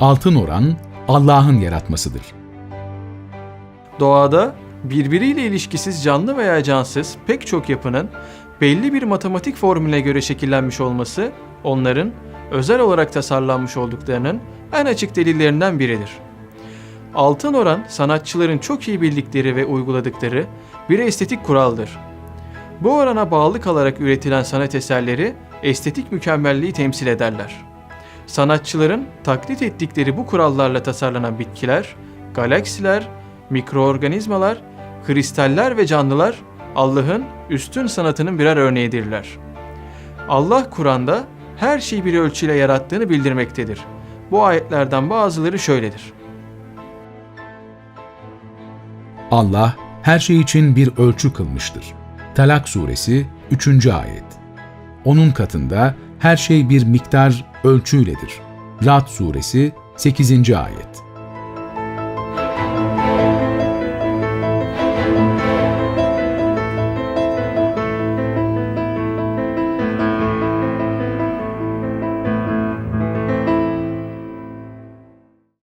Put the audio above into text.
Altın oran Allah'ın yaratmasıdır. Doğada birbiriyle ilişkisiz canlı veya cansız pek çok yapının belli bir matematik formüle göre şekillenmiş olması onların özel olarak tasarlanmış olduklarının en açık delillerinden biridir. Altın oran sanatçıların çok iyi bildikleri ve uyguladıkları bir estetik kuraldır. Bu orana bağlı kalarak üretilen sanat eserleri estetik mükemmelliği temsil ederler. Sanatçıların taklit ettikleri bu kurallarla tasarlanan bitkiler, galaksiler, mikroorganizmalar, kristaller ve canlılar Allah'ın üstün sanatının birer örneğidirler. Allah Kur'an'da her şeyi bir ölçüyle yarattığını bildirmektedir. Bu ayetlerden bazıları şöyledir. Allah her şey için bir ölçü kılmıştır. Talak suresi 3. ayet. Onun katında her şey bir miktar ölçüyledir. Rad suresi 8. ayet.